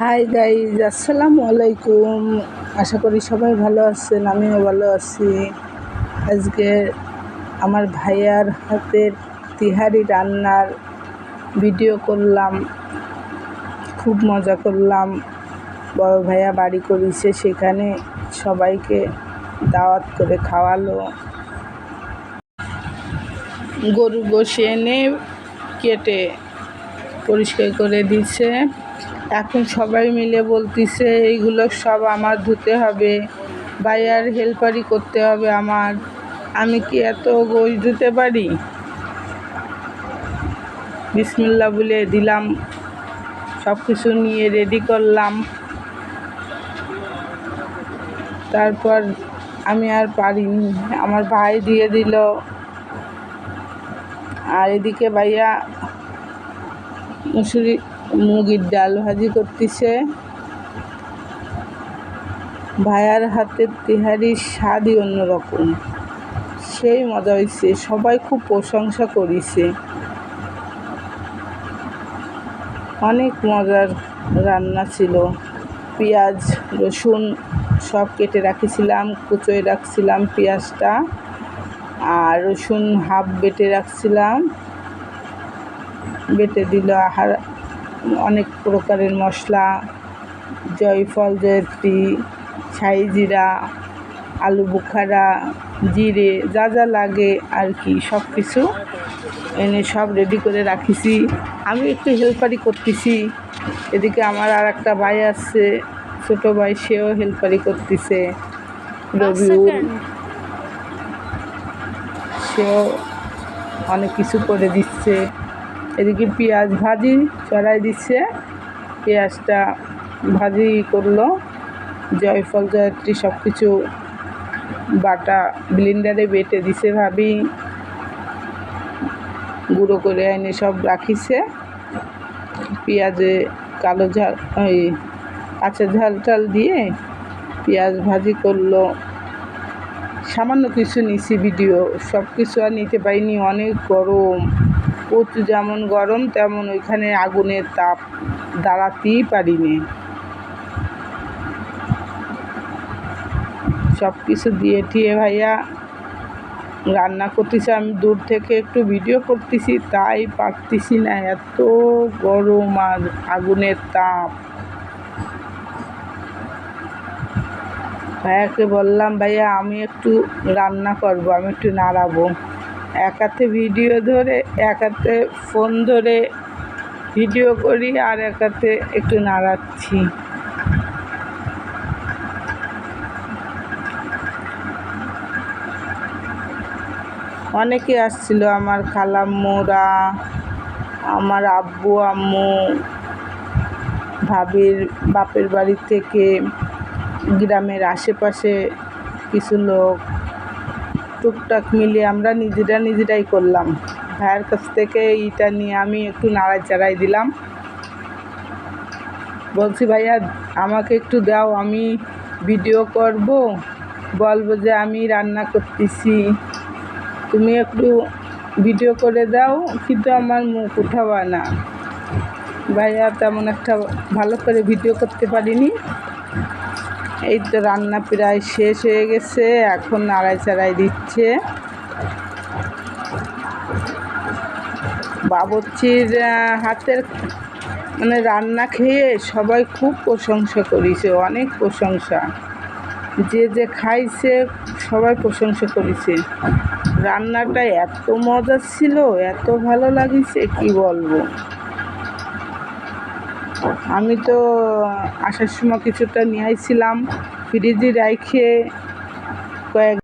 Hi guys আসসালামু আলাইকুম আশা করি সবাই ভালো আছেন, আমিও ভালো আছি। আজকে আমার ভাইয়ার হাতের তিহারি রান্নার ভিডিও করলাম। খুব মজা করলাম। বড় ভাইয়া বাড়ি করেছে, সেখানে সবাইকে দাওয়াত করে খাওয়ালো। গরু গোশে এনে কেটে পরিষ্কার করে দিছে। এখন সবাই মিলে বলতিছে, এইগুলো সব আমার ধুতে হবে। বাইয়ার হেল্পারই করতে হবে আমার। আমি কি এত গোশ ধুতে পারি? বিসমুল্লাহ বলে দিলাম। সব কিছু নিয়ে রেডি করলাম। তারপর আমি আর পারিনি। আমার ভাই দিয়ে দিল। আর এদিকে ভাইয়া মুসুরি মুগির ডাল ভাজি করতেছে। ভাইয়ার হাতের তেহারির স্বাদই অন্যরকম। সেই মজা হয়েছে সবাই খুব প্রশংসা করেছে। অনেক মজার রান্না ছিল। পেঁয়াজ, রসুন সব কেটে রাখেছিলাম, কুচোয় রাখছিলাম পেঁয়াজটা। আর রসুন হাফ বেটে রাখছিলাম। বেটে দিল আর অনেক প্রকারের মশলা জয়ফল জয়ত্রী ছাই জিরা আলু বুখারা জিরে যা যা লাগে আর কি সব কিছু এনে সব রেডি করে রাখিছি। আমি একটু হেল্পারি করতেছি। এদিকে আমার আর একটা ভাই আসছে ছোটো ভাই সেও হেল্পারি করতেছে। রবিউল। সেও অনেক কিছু করে দিচ্ছে। এদিকে পেঁয়াজ ভাজি, চড়াই দিচ্ছে। পেঁয়াজটা ভাজি করল। জয়ফল, জয়ত্রী সব কিছু বাটা ব্লিন্ডারে বেটে দিছে ভাবি। গুঁড়ো করে এনে সব রাখিছে। পেঁয়াজে কালো ঝাল, ওই কাঁচা ঝাল টাল দিয়ে পেঁয়াজ ভাজি করল। সামান্য কিছু নিছি ভিডিও সব কিছু আর নিতে পারিনি, অনেক গরম। প্রচুর যেমন গরম, তেমন ওইখানে আগুনের তাপ দাঁড়াতেই পারিনি। সব কিছু দিয়ে ঠিয়ে ভাইয়া রান্না করতেছি। আমি দূর থেকে একটু ভিডিও করতেছি, তাই পারতেছি না। এত গরম আর আগুনের তাপ। ভাইয়াকে বললাম, ভাইয়া, আমি একটু রান্না করব, আমি একটু নাড়াবো। এক হাতে ভিডিও ধরে, এক হাতে ফোন ধরে ভিডিও করি আর এক হাতে একটু নাড়াচ্ছি। অনেকে আসছিল, আমার খালাম্মুরা, আমার আব্বু, আম্মু, ভাবির বাপের বাড়ি থেকে গ্রামের আশেপাশে কিছু লোক। টুকটাক মিলিয়ে আমরা নিজেরা নিজেরাই করলাম। ভাইয়ের কাছ থেকে ইটা নিয়ে আমি একটু নাড়াই চাড়াই দিলাম। বলছি, ভাইয়া, আমাকে একটু দাও, আমি ভিডিও করব। বলব যে আমি রান্না করতেছি। তুমি একটু ভিডিও করে দাও, কিন্তু আমার মুখ উঠাবা না। ভাইয়া তেমন একটা ভালো করে ভিডিও করতে পারিনি। এই তো রান্না প্রায় শেষ হয়ে গেছে, এখন নাড়াই চাড়াই দিচ্ছে। বাবরচির হাতের মানে রান্না খেয়ে সবাই খুব প্রশংসা করেছে, অনেক প্রশংসা। যে যে খাইছে সবাই প্রশংসা করেছে। রান্নাটা এত মজা ছিল, এত ভালো লাগিছে, কি বলব? আমি তো আসার সময় কিছুটা নিয়ে আসছিলাম ফ্রিজে রেখে কয়েক